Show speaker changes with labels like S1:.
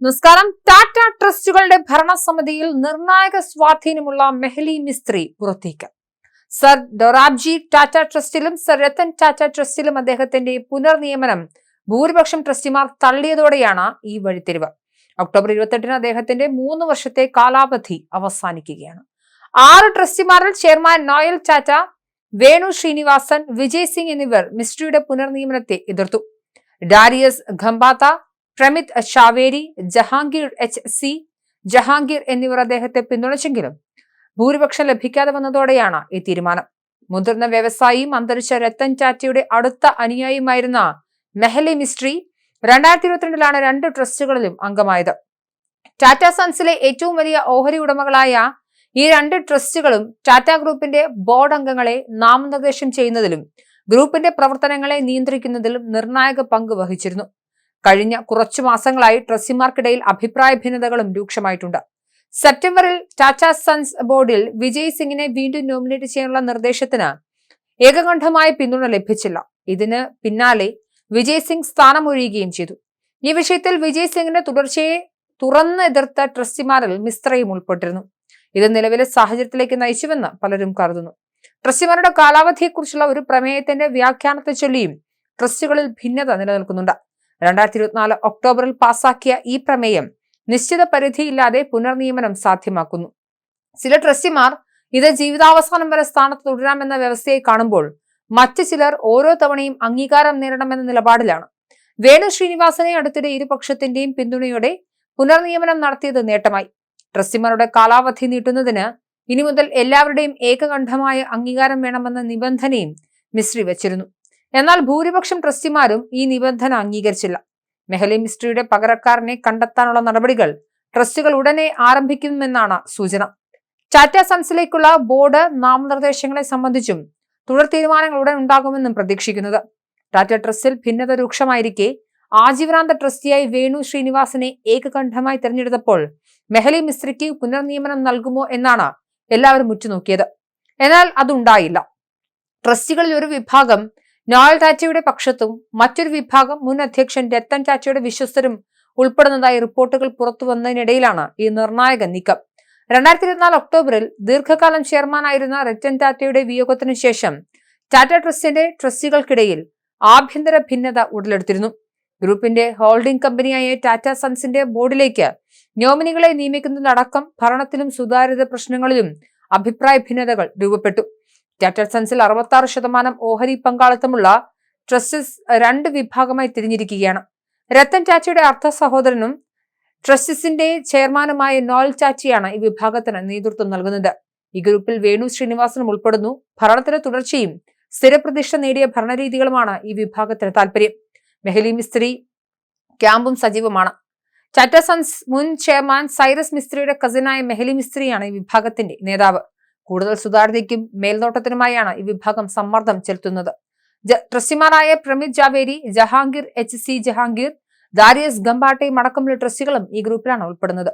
S1: നമസ്കാരം. ടാറ്റ ട്രസ്റ്റുകളുടെ ഭരണസമിതിയിൽ നിർണായക സ്വാധീനമുള്ള മെഹലി മിസ്ത്രി പുറത്തേക്ക്. സർ ഡൊറാബ്ജി ടാറ്റ ട്രസ്റ്റിലും സർ രത്തൻ ടാറ്റ ട്രസ്റ്റിലും അദ്ദേഹത്തിന്റെ പുനർനിയമനം ഭൂരിപക്ഷം ട്രസ്റ്റിമാർ തള്ളിയതോടെയാണ് ഈ വഴിത്തിരിവ്. ഒക്ടോബർ ഇരുപത്തെട്ടിന് അദ്ദേഹത്തിന്റെ മൂന്ന് വർഷത്തെ കാലാവധി അവസാനിക്കുകയാണ്. ആറ് ട്രസ്റ്റിമാരിൽ ചെയർമാൻ നോയൽ ടാറ്റ വേണു ശ്രീനിവാസൻ വിജയ് സിംഗ് എന്നിവർ മിസ്ട്രിയുടെ പുനർനിയമനത്തെ എതിർത്തു. ഡാരിയസ് ഖംബാത്ത പ്രമിത് ഷാവേരി ജഹാംഗീർ എച്ച് സി ജഹാംഗീർ എന്നിവർ അദ്ദേഹത്തെ പിന്തുണച്ചെങ്കിലും ഭൂരിപക്ഷം ലഭിക്കാതെ വന്നതോടെയാണ് ഈ തീരുമാനം. മുതിർന്ന വ്യവസായിയും അന്തരിച്ച രത്തൻ ടാറ്റയുടെ അടുത്ത അനുയായിയുമായിരുന്ന മെഹലി മിസ്ട്രി രണ്ടായിരത്തി ഇരുപത്തിരണ്ടിലാണ് രണ്ട് ട്രസ്റ്റുകളിലും അംഗമായത്. ടാറ്റ സൺസിലെ ഏറ്റവും വലിയ ഓഹരി ഉടമകളായ ഈ രണ്ട് ട്രസ്റ്റുകളും ടാറ്റ ഗ്രൂപ്പിന്റെ ബോർഡ് അംഗങ്ങളെ നാമനിർദ്ദേശം ചെയ്യുന്നതിലും ഗ്രൂപ്പിന്റെ പ്രവർത്തനങ്ങളെ നിയന്ത്രിക്കുന്നതിലും നിർണായക പങ്ക് വഹിച്ചിരുന്നു. കഴിഞ്ഞ കുറച്ചു മാസങ്ങളായി ട്രസ്റ്റിമാർക്കിടയിൽ അഭിപ്രായ ഭിന്നതകളും രൂക്ഷമായിട്ടുണ്ട്. സെപ്റ്റംബറിൽ ടാറ്റ സൺസ് ബോർഡിൽ വിജയ് സിംഗിനെ വീണ്ടും നോമിനേറ്റ് ചെയ്യാനുള്ള നിർദ്ദേശത്തിന് ഏകകണ്ഠമായ പിന്തുണ ലഭിച്ചില്ല. ഇതിന് പിന്നാലെ വിജയ് സിംഗ് സ്ഥാനമൊഴിയുകയും ചെയ്തു. ഈ വിഷയത്തിൽ വിജയ് സിംഗിന്റെ തുടർച്ചയെ തുറന്ന് എതിർത്ത ട്രസ്റ്റിമാരിൽ മിസ്ത്രയും ഉൾപ്പെട്ടിരുന്നു. ഇത് നിലവിലെ സാഹചര്യത്തിലേക്ക് നയിച്ചുവെന്ന് പലരും കരുതുന്നു. ട്രസ്റ്റിമാരുടെ കാലാവധിയെക്കുറിച്ചുള്ള ഒരു പ്രമേയത്തിന്റെ വ്യാഖ്യാനത്തെ ചൊല്ലിയും ട്രസ്റ്റുകളിൽ ഭിന്നത നിലനിൽക്കുന്നുണ്ട്. രണ്ടായിരത്തി ഇരുപത്തിനാല് ഒക്ടോബറിൽ പാസാക്കിയ ഈ പ്രമേയം നിശ്ചിത പരിധിയില്ലാതെ പുനർനിയമനം സാധ്യമാക്കുന്നു. ചില ട്രസ്റ്റിമാർ ഇത് ജീവിതാവസാനം വരെ സ്ഥാനത്ത് തുടരാമെന്ന വ്യവസ്ഥയെ കാണുമ്പോൾ മറ്റു ചിലർ ഓരോ തവണയും അംഗീകാരം നേടണമെന്ന നിലപാടിലാണ്. വേണു ശ്രീനിവാസനെ അടുത്തിടെ ഇരുപക്ഷത്തിന്റെയും പിന്തുണയോടെ പുനർനിയമനം നടത്തിയത് നേട്ടമായി. ട്രസ്റ്റിമാരുടെ കാലാവധി നീട്ടുന്നതിന് ഇനി മുതൽ എല്ലാവരുടെയും ഏകകണ്ഠമായ അംഗീകാരം വേണമെന്ന നിബന്ധനയും മിശ്രി വച്ചിരുന്നു. എന്നാൽ ഭൂരിപക്ഷം ട്രസ്റ്റിമാരും ഈ നിബന്ധന അംഗീകരിച്ചില്ല. മെഹലി മിസ്ട്രിയുടെ പകരക്കാരനെ കണ്ടെത്താനുള്ള നടപടികൾ ട്രസ്റ്റുകൾ ഉടനെ ആരംഭിക്കുമെന്നാണ് സൂചന. ടാറ്റ സൺസിലേക്കുള്ള ബോർഡ് നാമനിർദ്ദേശങ്ങളെ സംബന്ധിച്ചും തുടർ തീരുമാനങ്ങൾ ഉടൻ ഉണ്ടാകുമെന്നും പ്രതീക്ഷിക്കുന്നത്. ടാറ്റ ട്രസ്റ്റിൽ ഭിന്നത രൂക്ഷമായിരിക്കെ ആജീവനാന്ത ട്രസ്റ്റിയായി വേണു ശ്രീനിവാസിനെ ഏകകണ്ഠമായി തെരഞ്ഞെടുത്തപ്പോൾ മെഹലി മിസ്ത്രിക്ക് പുനർനിയമനം നൽകുമോ എന്നാണ് എല്ലാവരും ഉറ്റുനോക്കിയത്. എന്നാൽ അതുണ്ടായില്ല. ട്രസ്റ്റികളിൽ ഒരു വിഭാഗം നോയൽ ടാറ്റയുടെ പക്ഷത്തും മറ്റൊരു വിഭാഗം മുൻ അധ്യക്ഷൻ രത്തൻ ടാറ്റയുടെ വിശ്വസ്തരും ഉൾപ്പെടുന്നതായി റിപ്പോർട്ടുകൾ പുറത്തു വന്നതിനിടയിലാണ് ഈ നിർണായക നീക്കം. രണ്ടായിരത്തി ഇരുപത്തിനാല് ഒക്ടോബറിൽ ദീർഘകാലം ചെയർമാനായിരുന്ന രത്തൻ ടാറ്റയുടെ വിയോഗത്തിനു ശേഷം ടാറ്റ ട്രസ്റ്റിന്റെ ട്രസ്റ്റികൾക്കിടയിൽ ആഭ്യന്തര ഭിന്നത ഉടലെടുത്തിരുന്നു. ഗ്രൂപ്പിന്റെ ഹോൾഡിംഗ് കമ്പനിയായ ടാറ്റ സൺസിന്റെ ബോർഡിലേക്ക് നോമിനികളെ നിയമിക്കുന്നതടക്കം ഭരണത്തിലും സുതാര്യത പ്രശ്നങ്ങളിലും അഭിപ്രായ ഭിന്നതകൾ രൂപപ്പെട്ടു. ടാറ്റ സൺസിൽ അറുപത്തി ശതമാനം ഓഹരി പങ്കാളിത്തമുള്ള ട്രസ്റ്റിസ് രണ്ട് വിഭാഗമായി തിരിഞ്ഞിരിക്കുകയാണ്. രത്തൻ ടാറ്റയുടെ അർത്ഥ സഹോദരനും ട്രസ്റ്റിസിന്റെ ചെയർമാനുമായ നോൽ ചാച്ചിയാണ് ഈ വിഭാഗത്തിന് നേതൃത്വം നൽകുന്നത്. ഈ ഗ്രൂപ്പിൽ വേണു ശ്രീനിവാസനും ഉൾപ്പെടുന്നു. ഭരണത്തിന് തുടർച്ചയും സ്ഥിരപ്രതിഷ്ഠ നേടിയ ഭരണരീതികളുമാണ് ഈ വിഭാഗത്തിന് താല്പര്യം മെഹലി മിസ്ത്രി ക്യാമ്പും സജീവമാണ്. ടാറ്റ സൺസ് മുൻ ചെയർമാൻ സൈറസ് മിസ്ത്രിയുടെ കസിനായ മെഹലി മിസ്ത്രിയാണ് ഈ വിഭാഗത്തിന്റെ നേതാവ്. കൂടുതൽ സുതാര്യതയ്ക്കും മേൽനോട്ടത്തിനുമായാണ് ഈ വിഭാഗം സമ്മർദ്ദം ചെലുത്തുന്നത്. ട്രസ്റ്റിമാരായ പ്രമിത് ജാവേരി ജഹാംഗീർ എച്ച് സി ജഹാംഗീർ ദാരിയസ് ഗംബാട്ടെ അടക്കമുള്ള ട്രസ്റ്റികളും ഈ ഗ്രൂപ്പിലാണ് ഉൾപ്പെടുന്നത്.